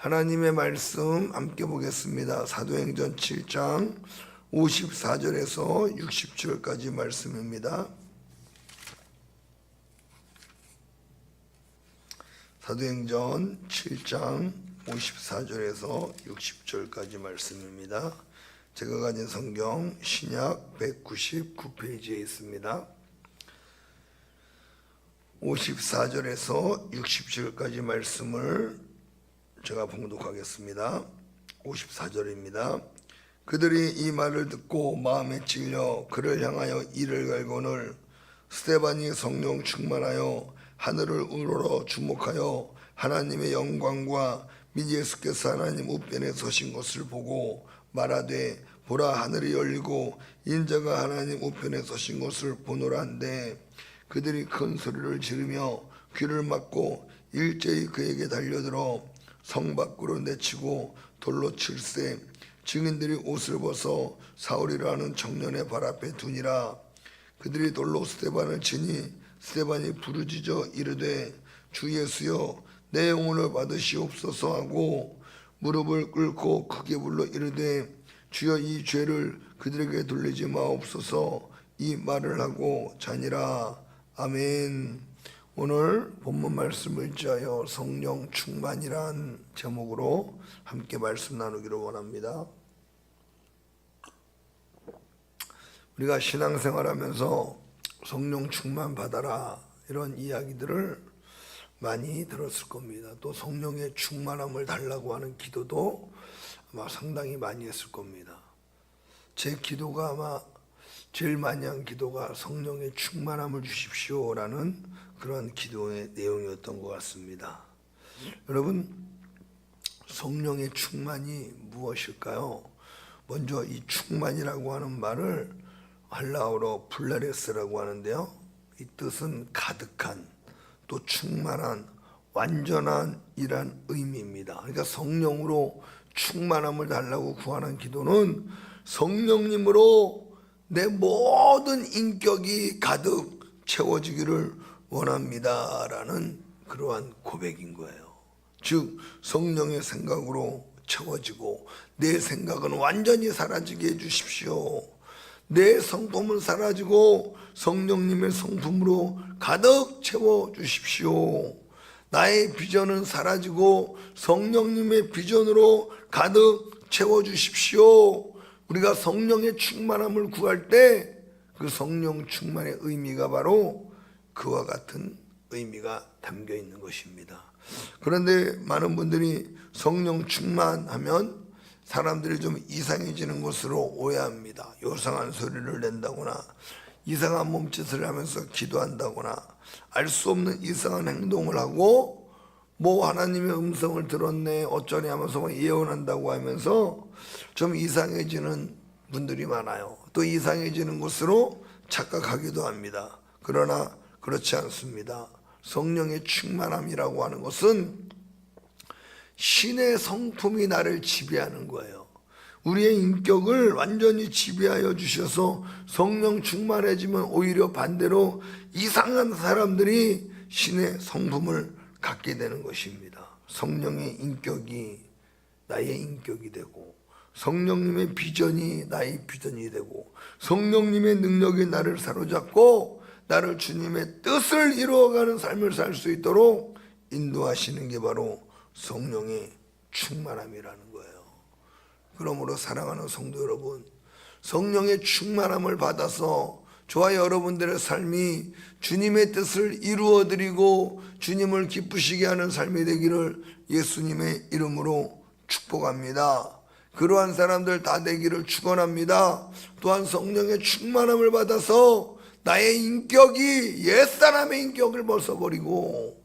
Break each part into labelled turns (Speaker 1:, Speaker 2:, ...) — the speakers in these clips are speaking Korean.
Speaker 1: 하나님의 말씀 함께 보겠습니다. 사도행전 7장 54절에서 60절까지 말씀입니다. 사도행전 7장 54절에서 60절까지 말씀입니다. 제가 가진 성경 신약 199페이지에 있습니다. 54절에서 60절까지 말씀을 제가 봉독하겠습니다. 54절입니다. 그들이 이 말을 듣고 마음에 찔려 그를 향하여 이를 갈고늘 스테반이 성령 충만하여 하늘을 우러러 주목하여 하나님의 영광과 및 예수께서 하나님 우편에 서신 것을 보고 말하되 보라 하늘이 열리고 인자가 하나님 우편에 서신 것을 보노라 한데 그들이 큰 소리를 지르며 귀를 막고 일제히 그에게 달려들어 성 밖으로 내치고 돌로 칠세 증인들이 옷을 벗어 사울이라는 청년의 발 앞에 두니라. 그들이 돌로 스테반을 치니 스테반이 부르짖어 이르되 주 예수여 내 영혼을 받으시옵소서 하고 무릎을 꿇고 크게 불러 이르되 주여 이 죄를 그들에게 돌리지 마옵소서. 이 말을 하고 자니라. 아멘 오늘 본문 말씀을 지하여 성령 충만이란 제목으로 함께 말씀 나누기를 원합니다. 우리가 신앙생활하면서 성령 충만 받아라 이런 이야기들을 많이 들었을 겁니다. 또 성령의 충만함을 달라고 하는 기도도 아마 상당히 많이 했을 겁니다. 제 기도가 아마 제일 많이 한 기도가 성령의 충만함을 주십시오라는 그런 기도의 내용이었던 것 같습니다. 여러분 성령의 충만이 무엇일까요? 먼저 이 충만이라고 하는 말을 할라어로 플레레스라고 하는데요. 이 뜻은 가득한 또 충만한 완전한 이란 의미입니다. 그러니까 성령으로 충만함을 달라고 구하는 기도는 성령님으로 내 모든 인격이 가득 채워지기를 원합니다 라는 그러한 고백인 거예요. 즉 성령의 생각으로 채워지고 내 생각은 완전히 사라지게 해 주십시오. 내 성품은 사라지고 성령님의 성품으로 가득 채워 주십시오. 나의 비전은 사라지고 성령님의 비전으로 가득 채워 주십시오. 우리가 성령의 충만함을 구할 때 그 성령 충만의 의미가 바로 그와 같은 의미가 담겨 있는 것입니다. 그런데 많은 분들이 성령 충만하면 사람들이 좀 이상해지는 것으로 오해합니다. 요상한 소리를 낸다거나 이상한 몸짓을 하면서 기도한다거나 알 수 없는 이상한 행동을 하고 뭐 하나님의 음성을 들었네 어쩌니 하면서 막 예언한다고 하면서 좀 이상해지는 분들이 많아요. 또 이상해지는 것으로 착각하기도 합니다. 그러나 그렇지 않습니다. 성령의 충만함이라고 하는 것은 신의 성품이 나를 지배하는 거예요. 우리의 인격을 완전히 지배하여 주셔서 성령 충만해지면 오히려 반대로 이상한 사람들이 신의 성품을 갖게 되는 것입니다. 성령의 인격이 나의 인격이 되고 성령님의 비전이 나의 비전이 되고 성령님의 능력이 나를 사로잡고 나를 주님의 뜻을 이루어가는 삶을 살 수 있도록 인도하시는 게 바로 성령의 충만함이라는 거예요. 그러므로 사랑하는 성도 여러분, 성령의 충만함을 받아서 저와 여러분들의 삶이 주님의 뜻을 이루어 드리고 주님을 기쁘시게 하는 삶이 되기를 예수님의 이름으로 축복합니다. 그러한 사람들 다 되기를 축원합니다. 또한 성령의 충만함을 받아서 나의 인격이 옛사람의 인격을 벗어버리고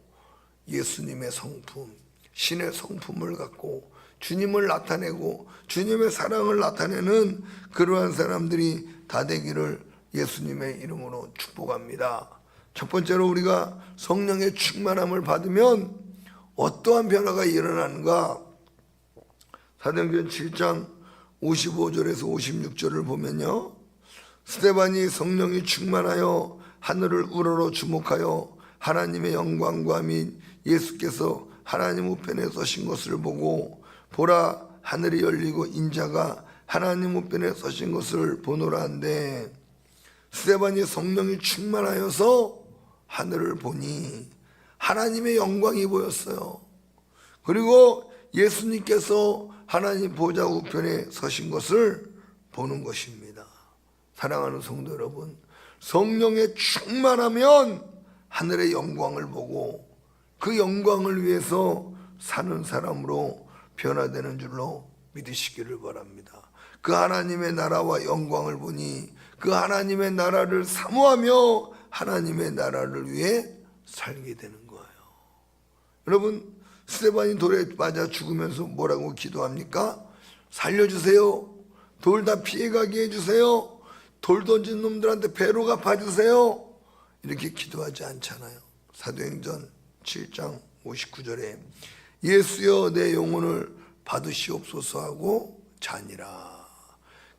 Speaker 1: 예수님의 성품, 신의 성품을 갖고 주님을 나타내고 주님의 사랑을 나타내는 그러한 사람들이 다 되기를 예수님의 이름으로 축복합니다. 첫 번째로 우리가 성령의 충만함을 받으면 어떠한 변화가 일어나는가? 사도행전 7장 55절에서 56절을 보면요. 스테반이 성령이 충만하여 하늘을 우러러 주목하여 하나님의 영광과 및 예수께서 하나님 우편에 서신 것을 보고 보라 하늘이 열리고 인자가 하나님 우편에 서신 것을 보노라 한데 스테반이 성령이 충만하여서 하늘을 보니 하나님의 영광이 보였어요. 그리고 예수님께서 하나님 보좌 우편에 서신 것을 보는 것입니다. 사랑하는 성도 여러분, 성령에 충만하면 하늘의 영광을 보고 그 영광을 위해서 사는 사람으로 변화되는 줄로 믿으시기를 바랍니다. 그 하나님의 나라와 영광을 보니 그 하나님의 나라를 사모하며 하나님의 나라를 위해 살게 되는 거예요. 여러분 스테반이 돌에 맞아 죽으면서 뭐라고 기도합니까? 살려주세요. 돌 다 피해가게 해주세요. 돌 던진 놈들한테 배로 갚아주세요. 이렇게 기도하지 않잖아요. 사도행전 7장 59절에 예수여 내 영혼을 받으시옵소서 하고 자니라.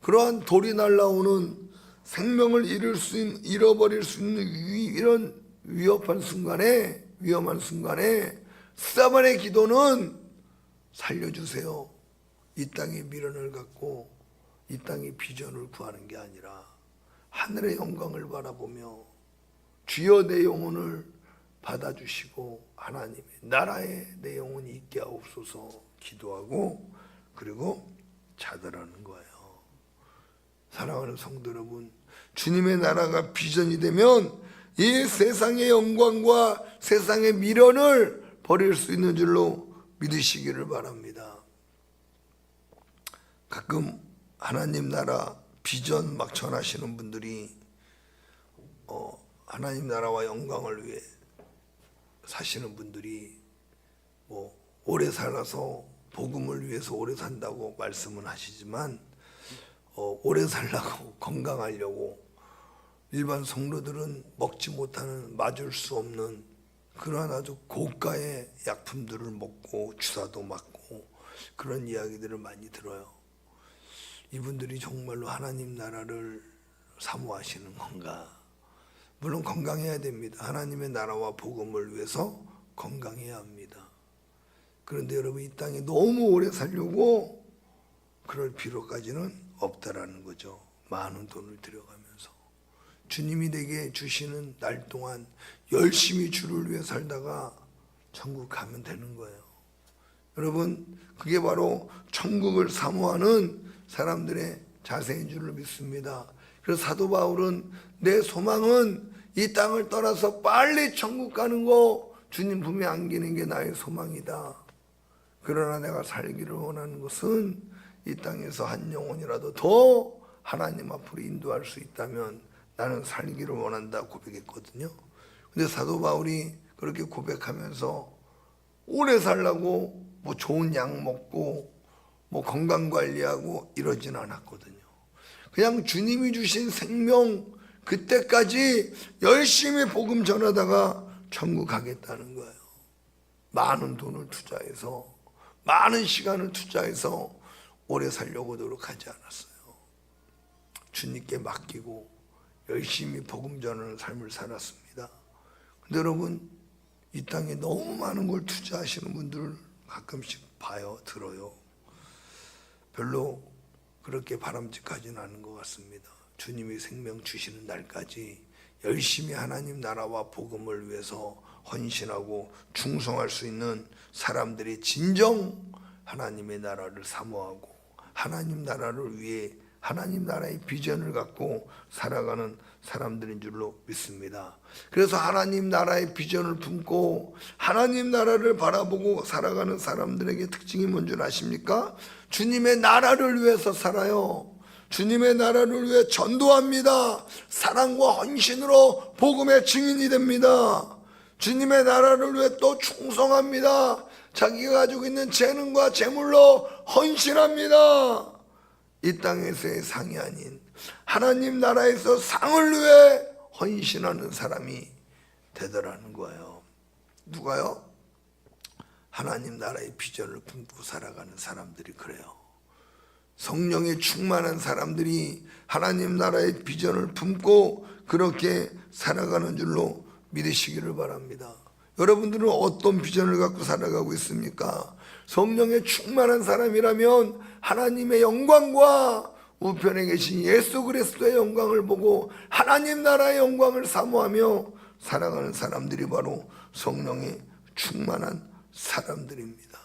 Speaker 1: 그러한 돌이 날라오는 생명을 잃을 수 있는, 잃어버릴 수 있는 위, 이런 위협한 순간에 위험한 순간에 스다반의 기도는 살려주세요. 이 땅의 미련을 갖고 이 땅의 비전을 구하는 게 아니라 하늘의 영광을 바라보며 주여 내 영혼을 받아주시고 하나님의 나라에 내 영혼이 있게 하옵소서 기도하고 그리고 자들하는 거예요. 사랑하는 성도 여러분, 주님의 나라가 비전이 되면 이 세상의 영광과 세상의 미련을 버릴 수 있는 줄로 믿으시기를 바랍니다. 가끔 하나님 나라 비전 막 전하시는 분들이 어, 하나님 나라와 영광을 위해 사시는 분들이 뭐 오래 살아서 복음을 위해서 오래 산다고 말씀은 하시지만 어, 오래 살라고 건강하려고 일반 성도들은 먹지 못하는 맞을 수 없는 그러한 아주 고가의 약품들을 먹고 주사도 맞고 그런 이야기들을 많이 들어요. 이분들이 정말로 하나님 나라를 사모하시는 건가? 물론 건강해야 됩니다. 하나님의 나라와 복음을 위해서 건강해야 합니다. 그런데 여러분 이 땅에 너무 오래 살려고 그럴 필요까지는 없다라는 거죠. 많은 돈을 들여가면서 주님이 내게 주시는 날 동안 열심히 주를 위해 살다가 천국 가면 되는 거예요. 여러분 그게 바로 천국을 사모하는 사람들의 자세인 줄을 믿습니다. 그래서 사도 바울은 내 소망은 이 땅을 떠나서 빨리 천국 가는 거 주님 품에 안기는 게 나의 소망이다. 그러나 내가 살기를 원하는 것은 이 땅에서 한 영혼이라도 더 하나님 앞으로 인도할 수 있다면 나는 살기를 원한다 고백했거든요. 근데 사도 바울이 그렇게 고백하면서 오래 살라고 뭐 좋은 약 먹고 뭐 건강 관리하고 이러진 않았거든요. 그냥 주님이 주신 생명 그때까지 열심히 복음 전하다가 천국 가겠다는 거예요. 많은 돈을 투자해서 많은 시간을 투자해서 오래 살려고 노력하지 않았어요. 주님께 맡기고 열심히 복음 전하는 삶을 살았습니다. 근데 여러분 이 땅에 너무 많은 걸 투자하시는 분들 가끔씩 봐요, 들어요. 별로 그렇게 바람직하지는 않은 것 같습니다. 주님이 생명 주시는 날까지 열심히 하나님 나라와 복음을 위해서 헌신하고 충성할 수 있는 사람들이 진정 하나님의 나라를 사모하고 하나님 나라를 위해 하나님 나라의 비전을 갖고 살아가는 사람들인 줄로 믿습니다. 그래서 하나님 나라의 비전을 품고 하나님 나라를 바라보고 살아가는 사람들에게 특징이 뭔 줄 아십니까? 주님의 나라를 위해서 살아요. 주님의 나라를 위해 전도합니다. 사랑과 헌신으로 복음의 증인이 됩니다. 주님의 나라를 위해 또 충성합니다. 자기가 가지고 있는 재능과 재물로 헌신합니다. 이 땅에서의 상이 아닌 하나님 나라에서 상을 위해 헌신하는 사람이 되더라는 거예요. 누가요? 하나님 나라의 비전을 품고 살아가는 사람들이 그래요. 성령에 충만한 사람들이 하나님 나라의 비전을 품고 그렇게 살아가는 줄로 믿으시기를 바랍니다. 여러분들은 어떤 비전을 갖고 살아가고 있습니까? 성령의 충만한 사람이라면 하나님의 영광과 우편에 계신 예수 그리스도의 영광을 보고 하나님 나라의 영광을 사모하며 살아가는 사람들이 바로 성령의 충만한 사람들입니다.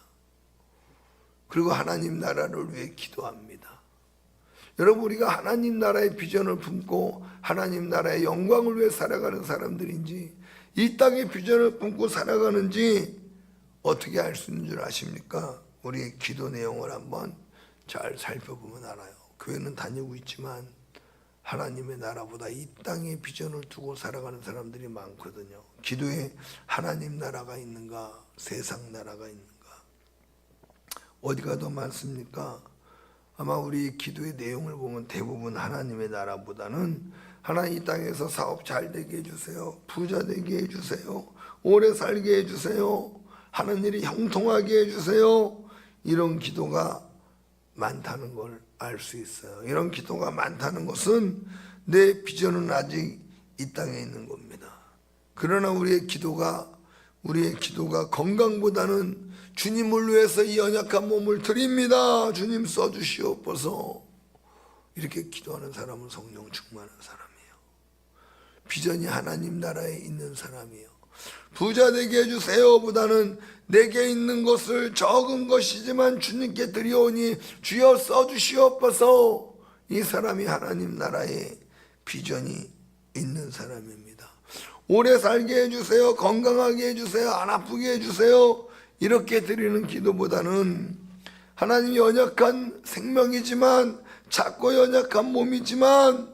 Speaker 1: 그리고 하나님 나라를 위해 기도합니다. 여러분 우리가 하나님 나라의 비전을 품고 하나님 나라의 영광을 위해 살아가는 사람들인지 이 땅의 비전을 품고 살아가는지 어떻게 알 수 있는 줄 아십니까? 우리의 기도 내용을 한번 잘 살펴보면 알아요. 교회는 다니고 있지만 하나님의 나라보다 이 땅의 비전을 두고 살아가는 사람들이 많거든요. 기도에 하나님 나라가 있는가, 세상 나라가 있는가, 어디가 더 많습니까? 아마 우리 기도의 내용을 보면 대부분 하나님의 나라보다는 하나님 이 땅에서 사업 잘 되게 해주세요. 부자 되게 해주세요. 오래 살게 해주세요. 하는 일이 형통하게 해주세요. 이런 기도가 많다는 걸 알 수 있어요. 이런 기도가 많다는 것은 내 비전은 아직 이 땅에 있는 겁니다. 그러나 우리의 기도가 우리의 기도가 건강보다는 주님을 위해서 이 연약한 몸을 드립니다. 주님 써주시옵소서. 이렇게 기도하는 사람은 성령 충만한 사람이에요. 비전이 하나님 나라에 있는 사람이에요. 부자 되게 해주세요 보다는 내게 있는 것을 적은 것이지만 주님께 드리오니 주여 써주시옵소서 이 사람이 하나님 나라에 비전이 있는 사람입니다. 오래 살게 해주세요. 건강하게 해주세요. 안 아프게 해주세요. 이렇게 드리는 기도보다는 하나님 연약한 생명이지만 작고 연약한 몸이지만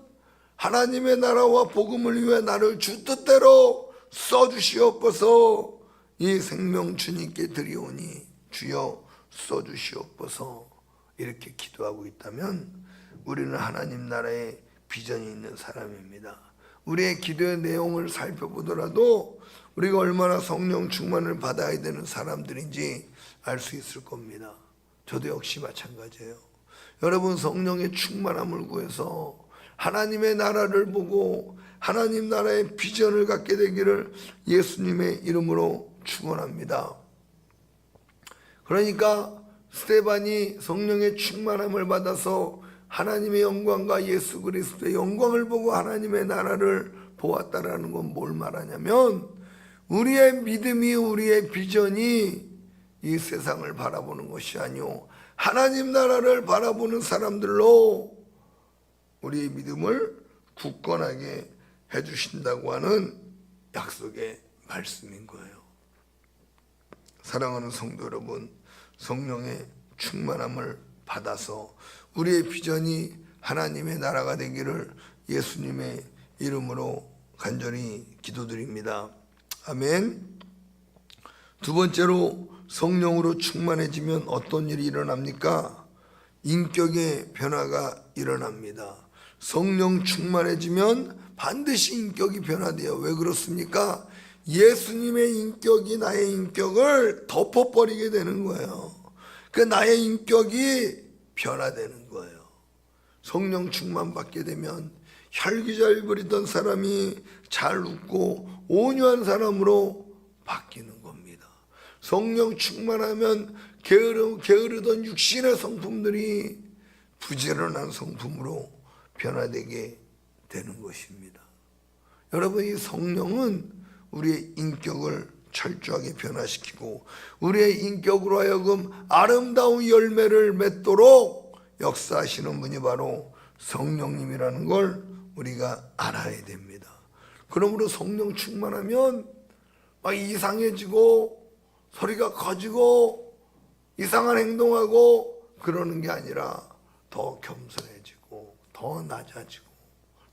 Speaker 1: 하나님의 나라와 복음을 위해 나를 주 뜻대로 써주시옵소서 이 생명 주님께 드리오니 주여 써주시옵소서 이렇게 기도하고 있다면 우리는 하나님 나라의 비전이 있는 사람입니다. 우리의 기도의 내용을 살펴보더라도 우리가 얼마나 성령 충만을 받아야 되는 사람들인지 알 수 있을 겁니다. 저도 역시 마찬가지예요. 여러분 성령의 충만함을 구해서 하나님의 나라를 보고 하나님 나라의 비전을 갖게 되기를 예수님의 이름으로 축원합니다. 그러니까 스테반이 성령의 충만함을 받아서 하나님의 영광과 예수 그리스도의 영광을 보고 하나님의 나라를 보았다라는 건 뭘 말하냐면 우리의 믿음이 우리의 비전이 이 세상을 바라보는 것이 아니오 하나님 나라를 바라보는 사람들로 우리의 믿음을 굳건하게 해주신다고 하는 약속의 말씀인 거예요. 사랑하는 성도 여러분, 성령의 충만함을 받아서 우리의 비전이 하나님의 나라가 되기를 예수님의 이름으로 간절히 기도드립니다. 아멘. 두 번째로 성령으로 충만해지면 어떤 일이 일어납니까? 인격의 변화가 일어납니다. 성령 충만해지면 반드시 인격이 변화돼요. 왜 그렇습니까? 예수님의 인격이 나의 인격을 덮어버리게 되는 거예요. 그 나의 인격이 변화되는 거예요. 성령 충만 받게 되면 혈기잘 부리던 사람이 잘 웃고 온유한 사람으로 바뀌는 겁니다. 성령 충만하면 게으르, 게으르던 육신의 성품들이 부지런한 성품으로 변화되게 되는 것입니다. 여러분 이 성령은 우리의 인격을 철저하게 변화시키고 우리의 인격으로 하여금 아름다운 열매를 맺도록 역사하시는 분이 바로 성령님이라는 걸 우리가 알아야 됩니다. 그러므로 성령 충만하면 막 이상해지고 소리가 커지고 이상한 행동하고 그러는 게 아니라 더 겸손해지고 더 낮아지고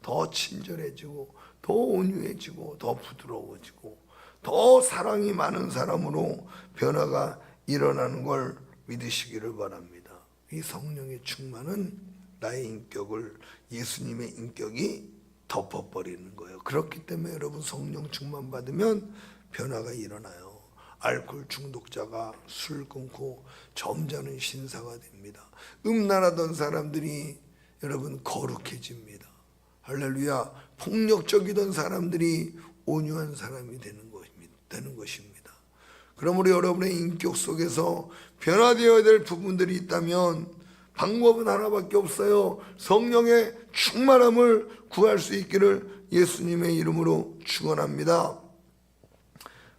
Speaker 1: 더 친절해지고 더 온유해지고 더 부드러워지고 더 사랑이 많은 사람으로 변화가 일어나는 걸 믿으시기를 바랍니다. 이 성령의 충만은 나의 인격을 예수님의 인격이 덮어버리는 거예요. 그렇기 때문에 여러분 성령 충만 받으면 변화가 일어나요. 알코올 중독자가 술 끊고 점잖은 신사가 됩니다. 음란하던 사람들이 여러분 거룩해집니다. 할렐루야. 폭력적이던 사람들이 온유한 사람이 되는 것입니다. 되는 것입니다. 그러므로 여러분의 인격 속에서 변화되어야 될 부분들이 있다면 방법은 하나밖에 없어요. 성령의 충만함을 구할 수 있기를 예수님의 이름으로 축원합니다.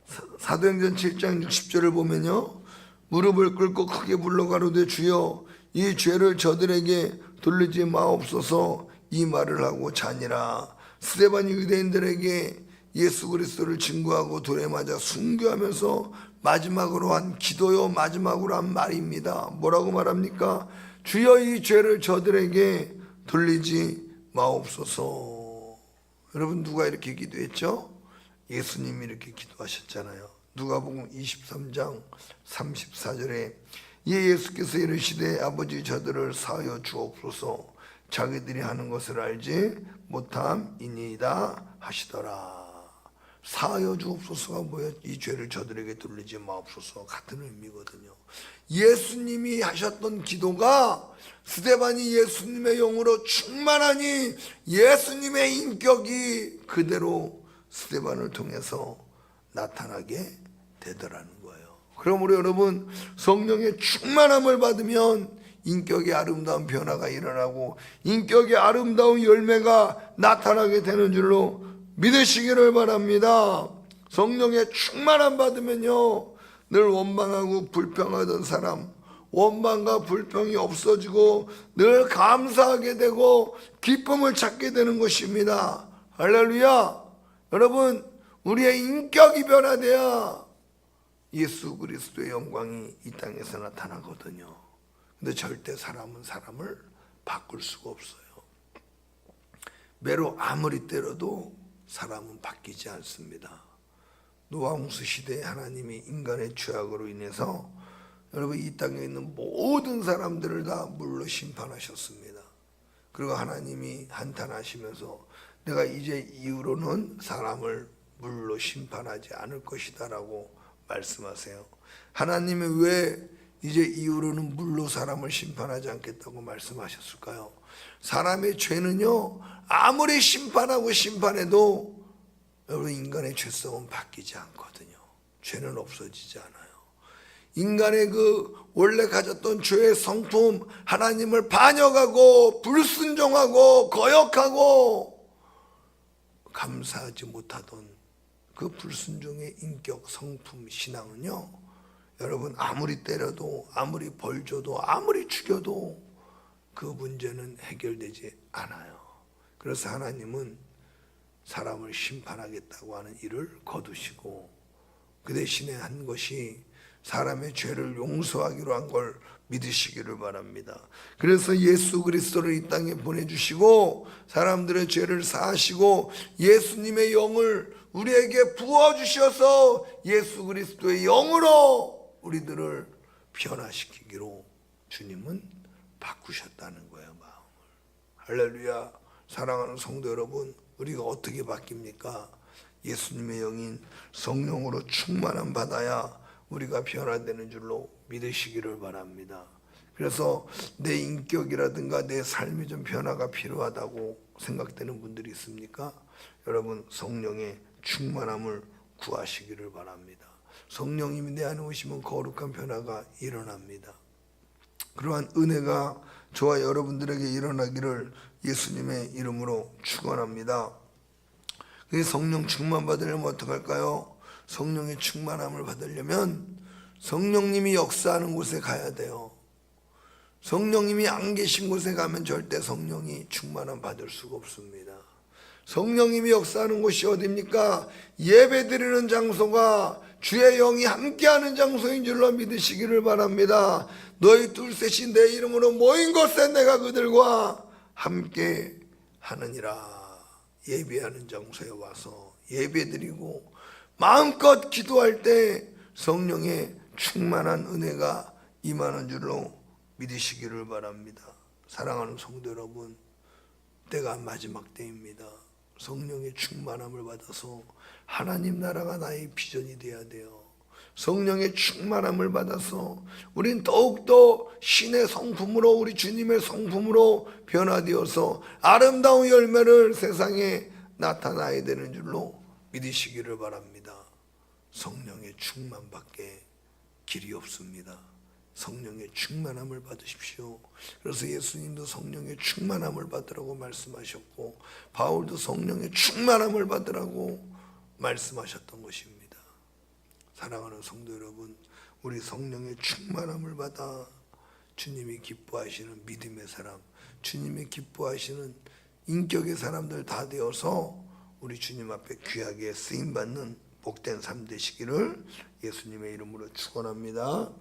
Speaker 1: 사- 사도행전 7장 60절을 보면요. 무릎을 꿇고 크게 불러 가로되 주여 이 죄를 저들에게 돌리지 마옵소서 이 말을 하고 자니라. 스데반이 유대인들에게 예수 그리스도를 증거하고 돌에 맞아 순교하면서 마지막으로 한 기도요 마지막으로 한 말입니다. 뭐라고 말합니까? 주여 이 죄를 저들에게 돌리지 마옵소서. 여러분 누가 이렇게 기도했죠? 예수님이 이렇게 기도하셨잖아요. 누가복음 23장 34절에 예 예수께서 이르시되 아버지 저들을 사하여 주옵소서 자기들이 하는 것을 알지 못함이니이다 하시더라. 사하여 주옵소서가 뭐예요? 이 죄를 저들에게 돌리지 마옵소서 같은 의미거든요. 예수님이 하셨던 기도가 스데반이 예수님의 영으로 충만하니 예수님의 인격이 그대로 스데반을 통해서 나타나게 되더라는. 그러므로 여러분 성령의 충만함을 받으면 인격의 아름다운 변화가 일어나고 인격의 아름다운 열매가 나타나게 되는 줄로 믿으시기를 바랍니다. 성령의 충만함 받으면요 늘 원망하고 불평하던 사람 원망과 불평이 없어지고 늘 감사하게 되고 기쁨을 찾게 되는 것입니다. 할렐루야. 여러분 우리의 인격이 변화돼야 예수 그리스도의 영광이 이 땅에서 나타나거든요. 근데 절대 사람은 사람을 바꿀 수가 없어요. 매로 아무리 때려도 사람은 바뀌지 않습니다. 노아홍수 시대에 하나님이 인간의 죄악으로 인해서 여러분 이 땅에 있는 모든 사람들을 다 물로 심판하셨습니다. 그리고 하나님이 한탄하시면서 내가 이제 이후로는 사람을 물로 심판하지 않을 것이다라고 말씀하세요. 하나님이 왜 이제 이후로는 물로 사람을 심판하지 않겠다고 말씀하셨을까요? 사람의 죄는요 아무리 심판하고 심판해도 여러분 인간의 죄성은 바뀌지 않거든요. 죄는 없어지지 않아요. 인간의 그 원래 가졌던 죄의 성품 하나님을 반역하고 불순종하고 거역하고 감사하지 못하던 그 불순종의 인격 성품 신앙은요 여러분 아무리 때려도 아무리 벌 줘도 아무리 죽여도 그 문제는 해결되지 않아요. 그래서 하나님은 사람을 심판하겠다고 하는 일을 거두시고 그 대신에 한 것이 사람의 죄를 용서하기로 한 걸 믿으시기를 바랍니다. 그래서 예수 그리스도를 이 땅에 보내주시고 사람들의 죄를 사하시고 예수님의 영을 우리에게 부어주셔서 예수 그리스도의 영으로 우리들을 변화시키기로 주님은 바꾸셨다는 거예요 마음을. 할렐루야. 사랑하는 성도 여러분 우리가 어떻게 바뀝니까? 예수님의 영인 성령으로 충만함 받아야 우리가 변화되는 줄로 믿으시기를 바랍니다 그래서 내 인격이라든가 내 삶이 좀 변화가 필요하다고 생각되는 분들이 있습니까 여러분 성령의 충만함을 구하시기를 바랍니다 성령님이 내 안에 오시면 거룩한 변화가 일어납니다. 그러한 은혜가 저와 여러분들에게 일어나기를 예수님의 이름으로 축원합니다. 그 성령 충만 받으려면 어떡할까요? 성령의 충만함을 받으려면 성령님이 역사하는 곳에 가야 돼요. 성령님이 안 계신 곳에 가면 절대 성령이 충만함 받을 수가 없습니다. 성령님이 역사하는 곳이 어디입니까? 예배 드리는 장소가 주의 영이 함께하는 장소인 줄로 믿으시기를 바랍니다. 너희 둘셋이 내 이름으로 모인 곳에 내가 그들과 함께 하느니라. 예배하는 장소에 와서 예배 드리고 마음껏 기도할 때 성령의 충만한 은혜가 임하는 줄로 믿으시기를 바랍니다. 사랑하는 성도 여러분, 때가 마지막 때입니다. 성령의 충만함을 받아서 하나님 나라가 나의 비전이 되어야 돼요. 성령의 충만함을 받아서 우린 더욱더 신의 성품으로 우리 주님의 성품으로 변화되어서 아름다운 열매를 세상에 나타나야 되는 줄로 믿으시기를 바랍니다. 성령의 충만밖에 길이 없습니다. 성령의 충만함을 받으십시오. 그래서 예수님도 성령의 충만함을 받으라고 말씀하셨고 바울도 성령의 충만함을 받으라고 말씀하셨던 것입니다. 사랑하는 성도 여러분, 우리 성령의 충만함을 받아 주님이 기뻐하시는 믿음의 사람, 주님이 기뻐하시는 인격의 사람들 다 되어서 우리 주님 앞에 귀하게 쓰임 받는 복된 삶 되시기를 예수님의 이름으로 축원합니다.